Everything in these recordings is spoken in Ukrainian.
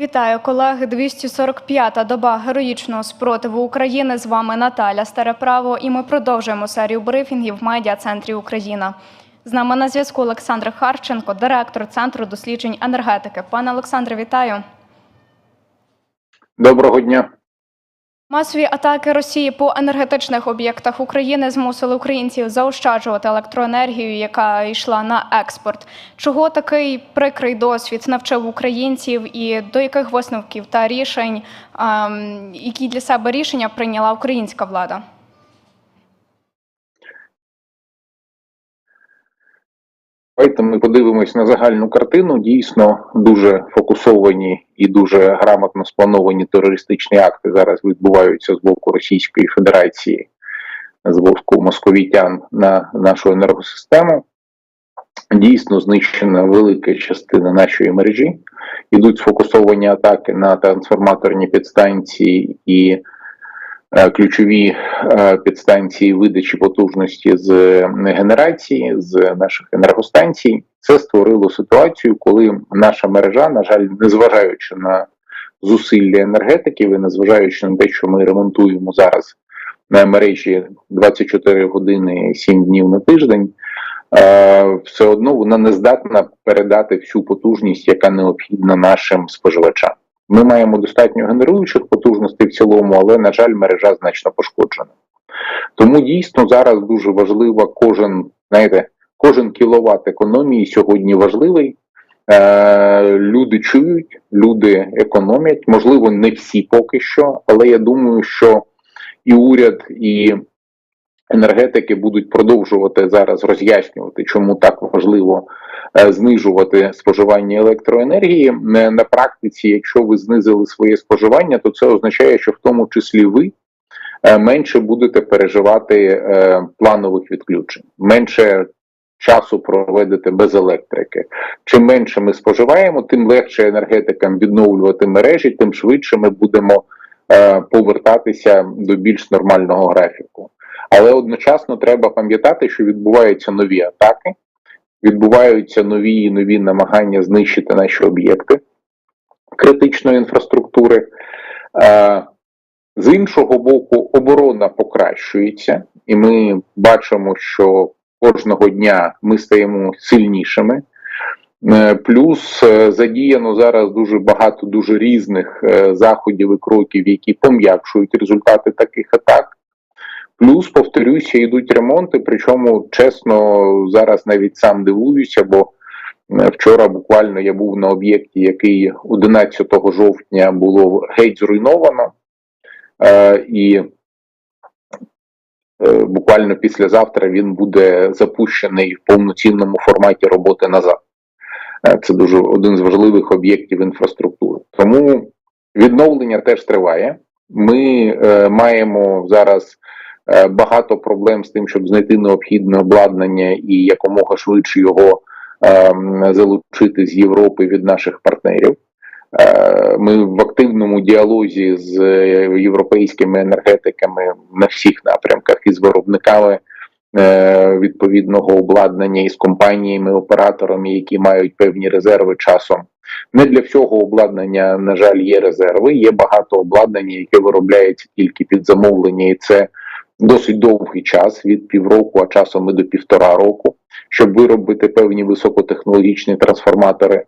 Вітаю, колеги. 245-та доба героїчного спротиву України. З вами Наталя Стареправо, і ми продовжуємо серію брифінгів в медіа-центрі Україна. З нами на зв'язку Олександр Харченко, директор Центру досліджень енергетики. Пане Олександре, вітаю. Доброго дня. Масові атаки Росії по енергетичних об'єктах України змусили українців заощаджувати електроенергію, яка йшла на експорт. Чого такий прикрий досвід навчив українців, і до яких висновків та рішень, ем, які для себе рішення прийняла українська влада? Давайте ми подивимось на загальну картину. Дійсно, дуже фокусовані і дуже грамотно сплановані терористичні акти зараз відбуваються з боку Російської Федерації, з боку московітян на нашу енергосистему. Дійсно знищена велика частина нашої мережі. Ідуть сфокусовані атаки на трансформаторні підстанції і ключові е, підстанції видачі потужності з генерації з наших енергостанцій. Це створило ситуацію, коли наша мережа, на жаль, незважаючи на зусилля енергетиків і незважаючи на те, що ми ремонтуємо зараз на мережі 24 години 7 днів на тиждень. е, Все одно вона не здатна передати всю потужність, яка необхідна нашим споживачам. Ми маємо достатньо генеруючих потужностей в цілому, але, на жаль, мережа значно пошкоджена. Тому дійсно зараз дуже важливо кожен, знаєте, кожен кіловат економії сьогодні важливий. Е, люди чують, люди економять. Можливо, не всі поки що, але я думаю, що і уряд, і енергетики будуть продовжувати зараз роз'яснювати, чому так важливо знижувати споживання електроенергії. Е, На практиці, якщо ви знизили своє споживання, то це означає, що в тому числі ви е, менше будете переживати е, планових відключень, менше часу проведете без електрики. Чим менше ми споживаємо, тим легше енергетикам відновлювати мережі, тим швидше ми будемо е, повертатися до більш нормального графіку. Але одночасно треба пам'ятати, що відбуваються нові атаки, відбуваються нові і нові намагання знищити наші об'єкти критичної інфраструктури. Е, З іншого боку, оборона покращується, і ми бачимо, що кожного дня ми стаємо сильнішими. Е, Плюс е, задіяно зараз дуже багато дуже різних заходів і кроків, які пом'якшують результати таких атак. Плюс, повторюся, йдуть ремонти. Причому, чесно, зараз навіть сам дивуюся, бо е, вчора буквально я був на об'єкті, який 11 жовтня було геть зруйновано, е, і е, буквально післязавтра він буде запущений в повноцінному форматі роботи назад. Е, Це дуже один з важливих об'єктів інфраструктури. Тому відновлення теж триває. Ми е, маємо зараз багато проблем з тим, щоб знайти необхідне обладнання і якомога швидше його е, залучити з Європи від наших партнерів. Е, Ми в активному діалозі з е, європейськими енергетиками на всіх напрямках і з виробниками е, відповідного обладнання і з компаніями, операторами, які мають певні резерви часом. Не для всього обладнання, на жаль, є резерви. Є багато обладнання, яке виробляється тільки під замовлення, і це досить довгий час від півроку, а часом і до півтора року, щоб виробити певні високотехнологічні трансформатори.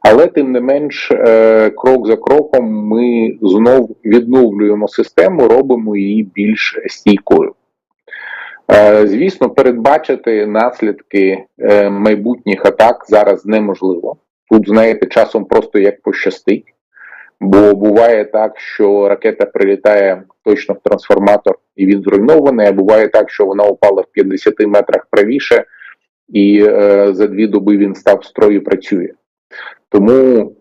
Але тим не менш, е, крок за кроком ми знов відновлюємо систему, робимо її більш стійкою. Е, Звісно, передбачити наслідки е, майбутніх атак зараз неможливо. Тут, знаєте, часом просто як пощастить, бо буває так, що ракета прилітає точно в трансформатор і він зруйнований, а буває так, що вона упала в 50 метрах правіше, і е, за дві доби він став в строю і працює. Тому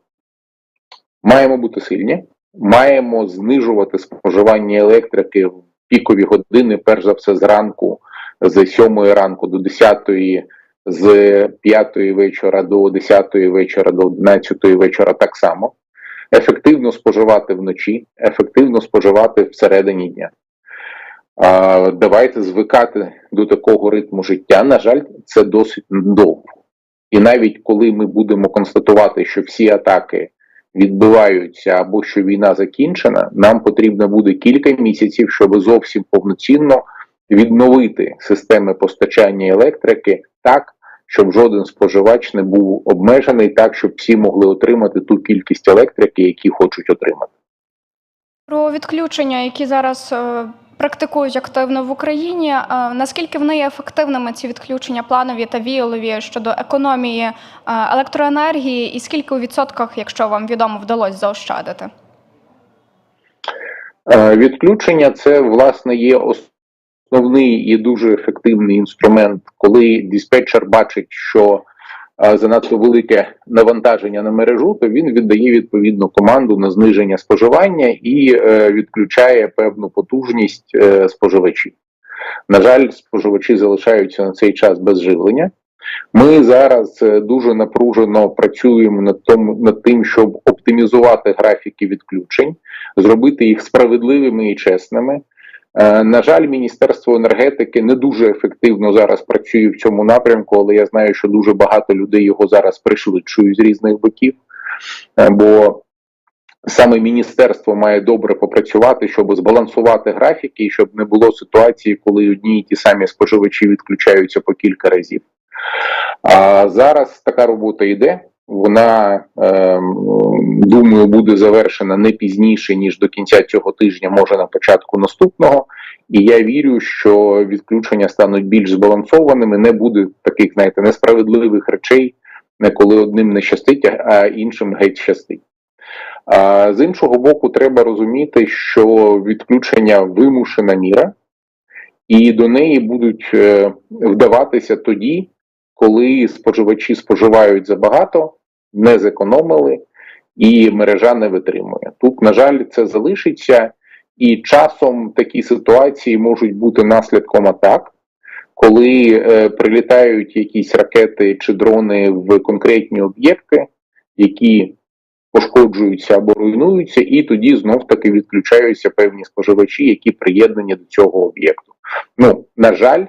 маємо бути сильні, маємо знижувати споживання електрики в пікові години, перш за все, зранку, з 7 ранку до 10, з 5 вечора до 10 вечора, до 11 вечора так само. Ефективно споживати вночі, ефективно споживати всередині дня. Давайте звикати до такого ритму життя. На жаль, це досить довго. І навіть коли ми будемо констатувати, що всі атаки відбиваються або що війна закінчена, нам потрібно буде кілька місяців, щоб зовсім повноцінно відновити системи постачання електрики так, щоб жоден споживач не був обмежений, так щоб всі могли отримати ту кількість електрики, які хочуть отримати. Про відключення, які зараз е, практикують активно в Україні. е, Наскільки вони є ефективними, ці відключення планові та віялові щодо економії е, електроенергії, і скільки у відсотках, якщо вам відомо, вдалося заощадити? Відключення це власне є основний і дуже ефективний інструмент, коли диспетчер бачить, що е, занадто велике навантаження на мережу, то він віддає відповідну команду на зниження споживання і е, відключає певну потужність е, споживачів. На жаль, споживачі залишаються на цей час без живлення. Ми зараз дуже напружено працюємо над тому над тим, щоб оптимізувати графіки відключень, зробити їх справедливими і чесними. Е, На жаль, Міністерство енергетики не дуже ефективно зараз працює в цьому напрямку, але я знаю, що дуже багато людей його зараз пришвидшують з різних боків. Е, Бо саме міністерство має добре попрацювати, щоб збалансувати графіки, і щоб не було ситуації, коли одні і ті самі споживачі відключаються по кілька разів. А зараз така робота йде. Вона ем, думаю буде завершена не пізніше ніж до кінця цього тижня, може на початку наступного. І я вірю, що відключення стануть більш збалансованими. Не буде таких, знаєте, несправедливих речей, не коли одним не щастить, а іншим геть щастить. А з іншого боку, треба розуміти, що відключення вимушена міра, і до неї будуть е, вдаватися тоді, коли споживачі споживають забагато, не зекономили, і мережа не витримує. Тут, на жаль, це залишиться, і часом такі ситуації можуть бути наслідком атак, коли е, прилітають якісь ракети чи дрони в конкретні об'єкти, які пошкоджуються або руйнуються, і тоді знов таки відключаються певні споживачі, які приєднані до цього об'єкту. Ну, на жаль,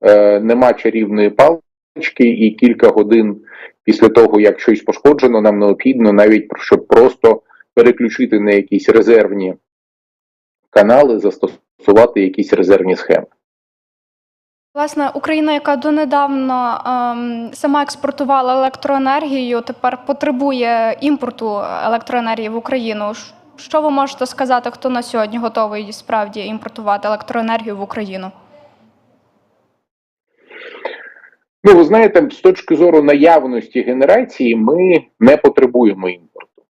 е, нема чарівної палички, і кілька годин після того, як щось пошкоджено, нам необхідно навіть щоб просто переключити на якісь резервні канали, застосувати якісь резервні схеми. Власне, Україна, яка донедавна ем, сама експортувала електроенергію, тепер потребує імпорту електроенергії в Україну. Що ви можете сказати, хто на сьогодні готовий справді імпортувати електроенергію в Україну? Ну, ви знаєте, з точки зору наявності генерації, ми не потребуємо імпорту.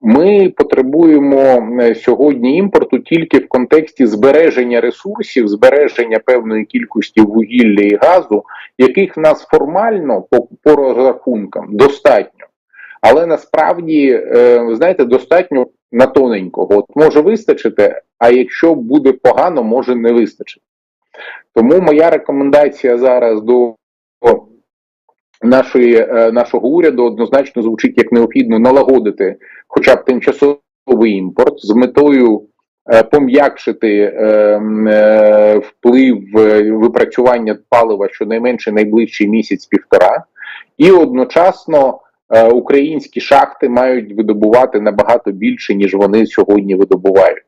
Ми потребуємо е, сьогодні імпорту тільки в контексті збереження ресурсів, збереження певної кількості вугілля і газу, яких в нас формально по, по розрахункам достатньо. Але насправді, е, знаєте, достатньо на тоненького. От може вистачити, а якщо буде погано, може не вистачити. Тому моя рекомендація зараз до нашої, е, нашого уряду однозначно звучить як необхідно налагодити хоча б тимчасовий імпорт з метою е, пом'якшити е, е, вплив випрацювання палива щонайменше найближчий місяць-півтора, і одночасно е, українські шахти мають видобувати набагато більше, ніж вони сьогодні видобувають.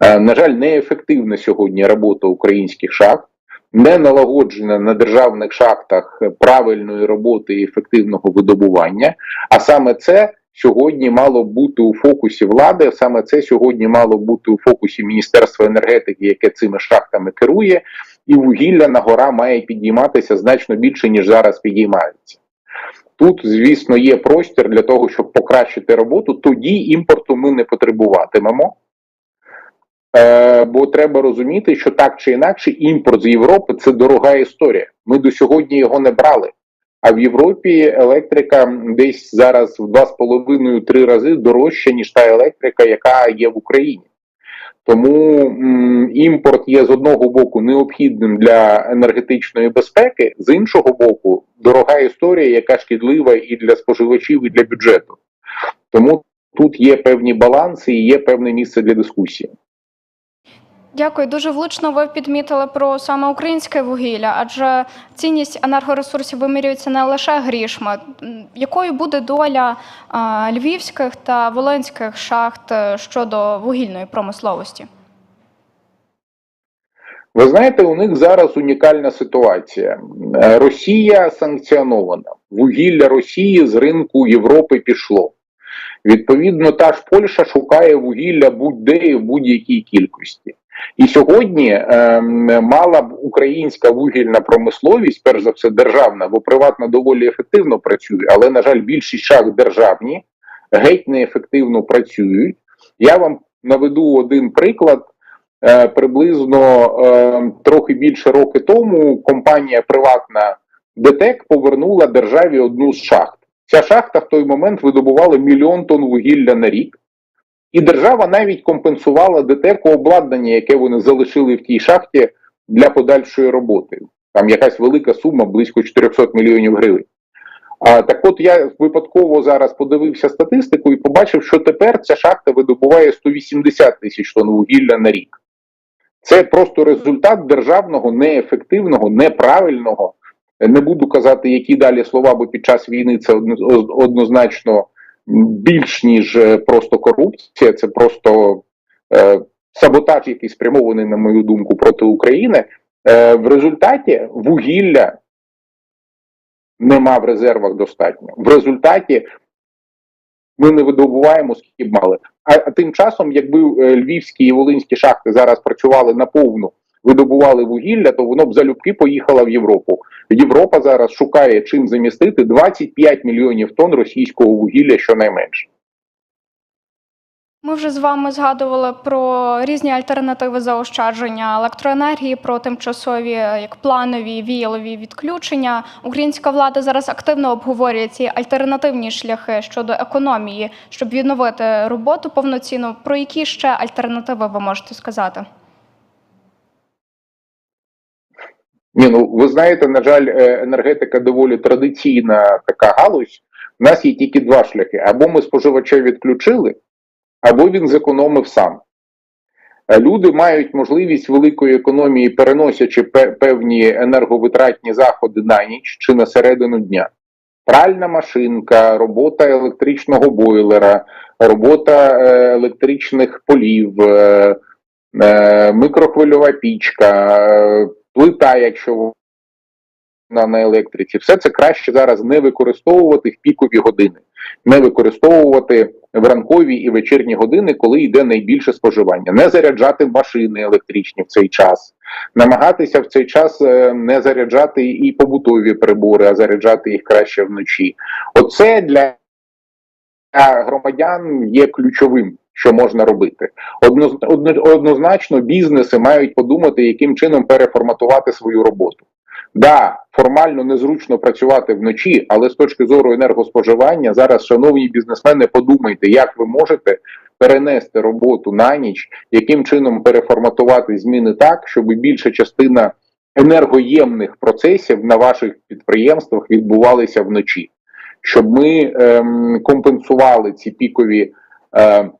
На жаль, неефективна сьогодні робота українських шахт не налагоджена на державних шахтах правильної роботи і ефективного видобування. А саме це сьогодні мало бути у фокусі влади. Саме це сьогодні мало бути у фокусі Міністерства енергетики, яке цими шахтами керує, і вугілля на гора має підійматися значно більше ніж зараз підіймається. Тут, звісно, є простір для того, щоб покращити роботу. Тоді імпорту ми не потребуватимемо. Е, бо треба розуміти, що так чи інакше імпорт з Європи це дорога історія. Ми до сьогодні його не брали. А в Європі електрика десь зараз в 2,5-3 рази дорожча, ніж та електрика, яка є в Україні. Тому м, імпорт є з одного боку необхідним для енергетичної безпеки, з іншого боку, дорога історія, яка шкідлива і для споживачів, і для бюджету. Тому тут є певні баланси і є певне місце для дискусії. Дякую. Дуже влучно ви підмітили про саме українське вугілля, адже цінність енергоресурсів вимірюється не лише грішми. Якою буде доля львівських та волинських шахт е, щодо вугільної промисловості? Ви знаєте, у них зараз унікальна ситуація. Е, Росія санкціонована. Вугілля Росії з ринку Європи пішло. Відповідно, та ж Польща шукає вугілля будь-де і в будь-якій кількості. І сьогодні ем, мала б українська вугільна промисловість, перш за все, державна, бо приватна доволі ефективно працює, але, на жаль, більшість шахт державні геть неефективно працюють. Я вам наведу один приклад. Е, приблизно е, трохи більше роки тому компанія приватна ДТЕК повернула державі одну з шахт. Ця шахта в той момент видобувала мільйон тонн вугілля на рік, і держава навіть компенсувала ДТЕКу обладнання, яке вони залишили в тій шахті для подальшої роботи. Там якась велика сума, близько 400 мільйонів гривень. А так от я випадково зараз подивився статистику і побачив, що тепер ця шахта видобуває 180 тисяч тонн вугілля на рік. Це просто результат державного неефективного, неправильного. Не буду казати, які далі слова, бо під час війни це одно- однозначно більш ніж е, просто корупція, це просто е, саботаж, який спрямований, на мою думку, проти України. Е, в результаті вугілля нема в резервах достатньо. В результаті ми не видобуваємо скільки б мали. А, а тим часом, якби е, львівські і волинські шахти зараз працювали наповну, видобували вугілля, то воно б залюбки поїхало в Європу. Європа зараз шукає чим замістити 25 мільйонів тонн російського вугілля щонайменше. Ми вже з вами згадували про різні альтернативи заощадження електроенергії, про тимчасові е, як планові віялові відключення. Українська влада зараз активно обговорює ці альтернативні шляхи щодо економії, щоб відновити роботу повноцінно. Про які ще альтернативи ви можете сказати? Ні, ну ви знаєте, на жаль, е, енергетика доволі традиційна така галузь. У нас є тільки два шляхи: або ми споживача відключили, або він зекономив сам. Е, Люди мають можливість великої економії, переносячи певні енерговитратні заходи на ніч чи на середину дня. Пральна машинка, робота електричного бойлера, робота е, електричних полів, микрохвильова пічка, плита, якщо вона на електриці, все це краще зараз не використовувати в пікові години, не використовувати в ранкові і вечірні години, коли йде найбільше споживання, не заряджати машини електричні в цей час, намагатися в цей час е, не заряджати і побутові прибори, а заряджати їх краще вночі. Оце для громадян є ключовим. Що можна робити? Одно, одно- однозначно, бізнеси мають подумати, яким чином переформатувати свою роботу. Да, формально незручно працювати вночі, але з точки зору енергоспоживання, зараз, шановні бізнесмени, подумайте, як ви можете перенести роботу на ніч, яким чином переформатувати зміни так, щоб більша частина енергоємних процесів на ваших підприємствах відбувалися вночі, щоб ми ем, компенсували ці пікові. Е,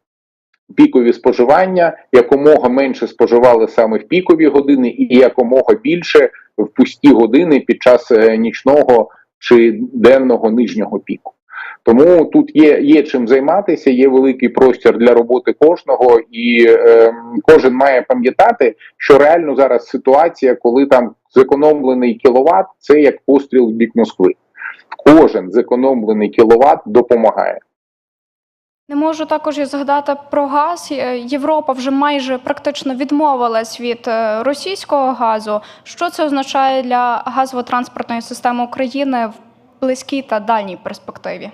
Пікові споживання якомога менше споживали саме в пікові години, і якомога більше в пусті години під час е, нічного чи денного нижнього піку. Тому тут є, є чим займатися, є великий простір для роботи кожного, і е, кожен має пам'ятати, що реально зараз ситуація, коли там зекономлений кіловат, це як постріл в бік Москви. Кожен зекономлений кіловат допомагає. Не можу також і згадати про газ. Е, Європа вже майже практично відмовилась від е, російського газу. Що це означає для газово-транспортної системи України в близькій та дальній перспективі?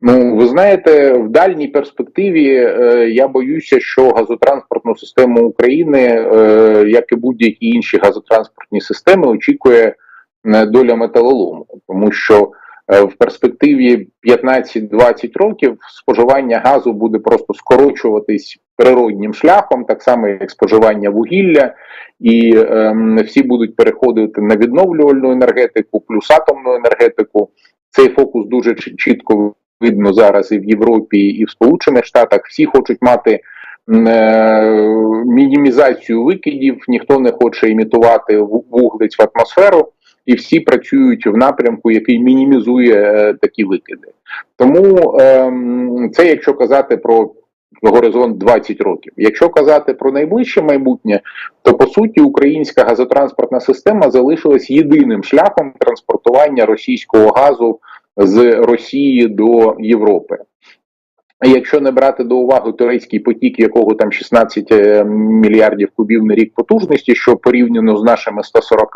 Ну, ви знаєте, в дальній перспективі е, я боюся, що газотранспортну систему України, е, як і будь-які інші газотранспортні системи, очікує е, доля металолому, тому що в перспективі 15-20 років споживання газу буде просто скорочуватись природнім шляхом, так само як споживання вугілля, і е, всі будуть переходити на відновлювальну енергетику, плюс атомну енергетику. Цей фокус дуже чітко видно зараз і в Європі, і в Сполучених Штатах. Всі хочуть мати е, мінімізацію викидів, ніхто не хоче імітувати вуглець в атмосферу, і всі працюють в напрямку, який мінімізує е, такі викиди. Тому ем, це якщо казати про горизонт 20 років. Якщо казати про найближче майбутнє, то по суті українська газотранспортна система залишилась єдиним шляхом транспортування російського газу з Росії до Європи. Якщо не брати до уваги турецький потік, якого там 16 е, мільярдів кубів на рік потужності, що порівняно з нашими 140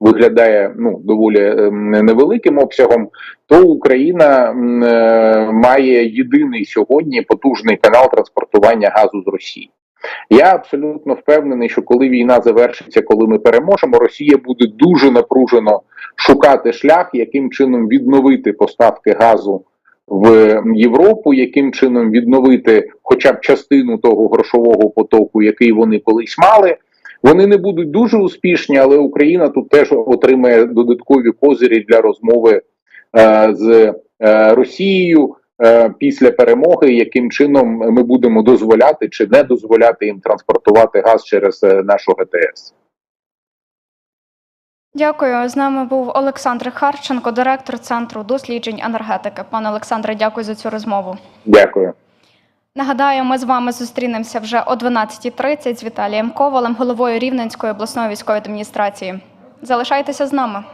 виглядає ну доволі е, невеликим обсягом, то Україна е, має єдиний сьогодні потужний канал транспортування газу з Росії. Я абсолютно впевнений, що коли війна завершиться, коли ми переможемо, Росія буде дуже напружено шукати шлях, яким чином відновити поставки газу в Європу, яким чином відновити хоча б частину того грошового потоку, який вони колись мали. Вони не будуть дуже успішні, але Україна тут теж отримає додаткові козирі для розмови е, з е, Росією е, після перемоги, яким чином ми будемо дозволяти чи не дозволяти їм транспортувати газ через нашу ГТС. Дякую. З нами був Олександр Харченко, директор Центру досліджень енергетики. Пане Олександре, дякую за цю розмову. Дякую. Нагадаю, ми з вами зустрінемося вже о 12.30 з Віталієм Ковалем, головою Рівненської обласної військової адміністрації. Залишайтеся з нами.